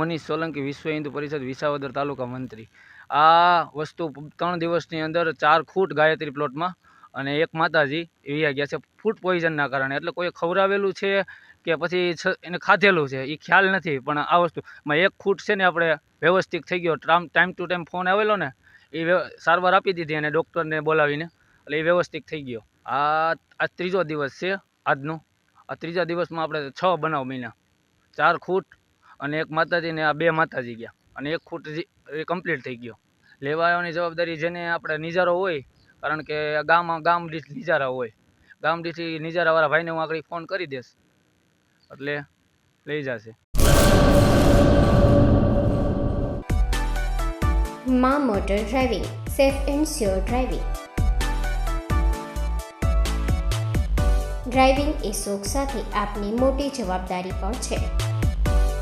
મનીષ સોલંકી વિશ્વ હિન્દુ પરિષદ વિસાવદર તાલુકા મંત્રી. આ વસ્તુ ત્રણ દિવસની અંદર ચાર ખૂટ ગાયત્રી પ્લોટમાં અને એક માતાજી એવી ગયા છે ફૂડ પોઈઝનના કારણે. એટલે કોઈ ખવડાવેલું છે કે પછી એને ખાધેલું છે એ ખ્યાલ નથી, પણ આ વસ્તુમાં એક ખૂટ છે ને આપણે વ્યવસ્થિત થઈ ગયો. Time time to time phone આવેલો ને એ સારવાર આપી દીધી અને ડૉક્ટરને બોલાવીને, એટલે એ વ્યવસ્થિત થઈ ગયો. આ આ ત્રીજો દિવસ છે આજનો. આ ત્રીજા દિવસમાં આપણે છ બનાવ મહિના ચાર ખૂટ અને એક માતાજી ને આ બે માતાજી ગયા. અને એક એ કમ્પ્લીટ થઈ ગયો. લેવા જવાબદારી જેને આપણે નિજારો હોય, કારણ કે ગામ ગામ દીઠ નિજારા હોય. ગામ દીઠ નિજારાવાળા ભાઈને હું આગળ ફોન કરી દઈશ. એટલે લઈ જશે. મા motor driving, safe and sure driving. Driving એ શોખ સાથે આપની મોટી જવાબદારી પણ છે.